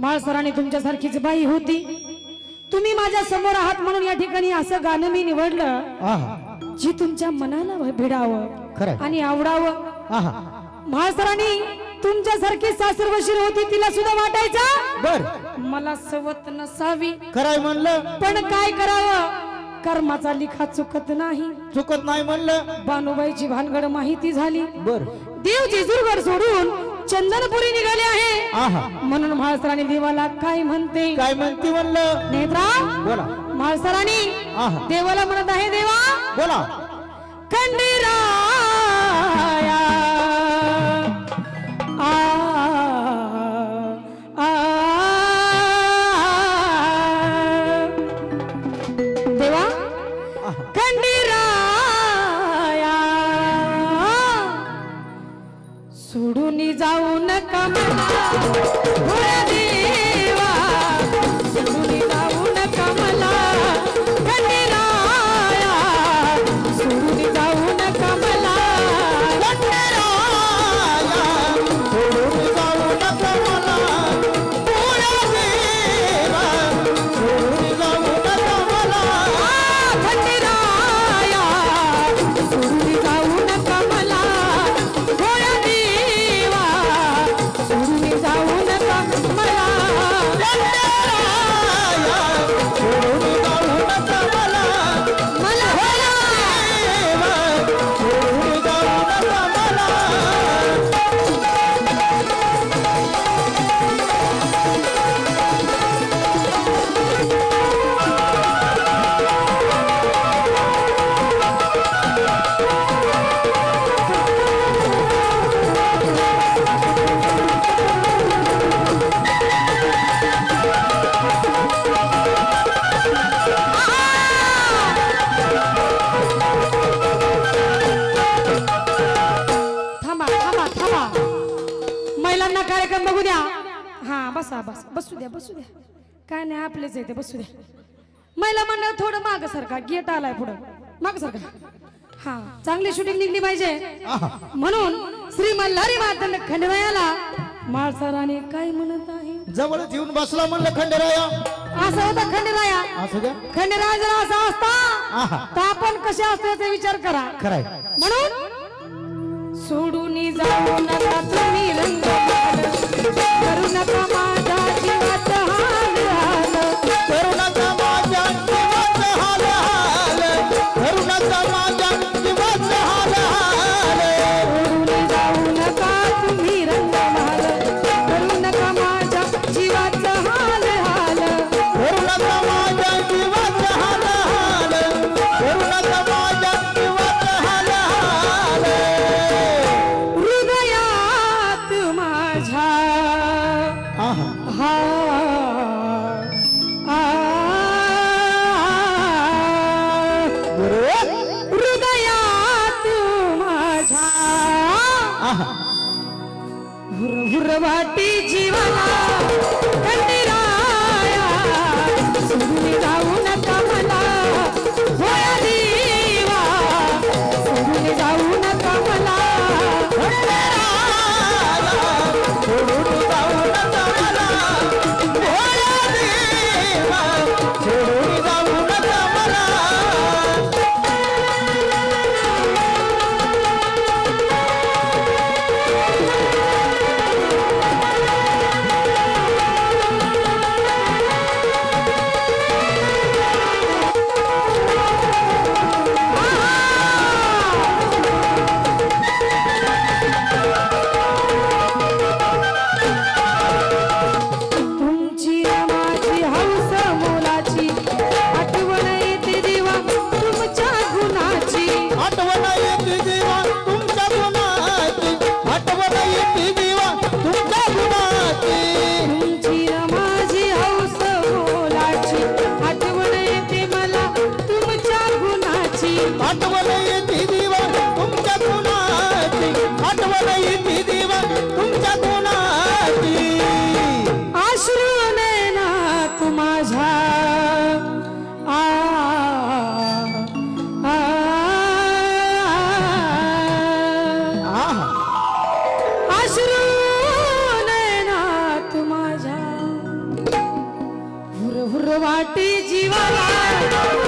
माळसराने तुमच्यासारखीच बाई होती. तुम्ही माझ्यासमोर आहात म्हणून या ठिकाणी असं गाणं मी निवडलं जी तुमच्या मनाला भिडावं. आणि आवडावं. म्हाळसरांनी तुमच्यासारखी सासरवशीर होती तिला सुद्धा वाटायचा? बर. मला सवत नसावी. कराय म्हणलं. पण काय करावं? कर्माचा लिखा चुकत नाही. चुकत नाही म्हणलं. बानुबाईची भानगड माहिती झाली. बर. देव जेजूरगड सोडून चंदनपुरी निघाले आहे. आहा. म्हणून म्हाळसराणी देवाला काय म्हणते? काय म्हणती म्हणलं? नेत्रा बोला. म्हाळसराणी आहा. देवाला म्हणत आहे देवा बोला. खंडेराया जाऊ नका मला हा बसा बस. बसू द्या बसू द्या. काय नाही आपलेच आहे ते बसू द्या. महिला मंडळ थोडं माग सारखा गेट आलाय पुढं. माग सारखा हा चांगली शूटिंग निघली पाहिजे. म्हणून श्री मल्हारी मातन खंडवयाला माळसराने काय म्हणत आहे? जवळच येऊन बसला म्हणलं खंडेराया. असं होता खंडराया. असं द्या खंडराय जर असा असता तर आपण कसे असतो याचा विचार करा. खराय. म्हणून सोडून जाऊ नका तुम्ही रंग करू आहा हुरवाटी जीवाला आठवण येते दिवा तुमच्या गुणाची आठवण येते दिवा तुमच्या गुणाची आश्रू नयनात माझा. आ आश्रू नयनात माझा. हुर वाटी जीवाला.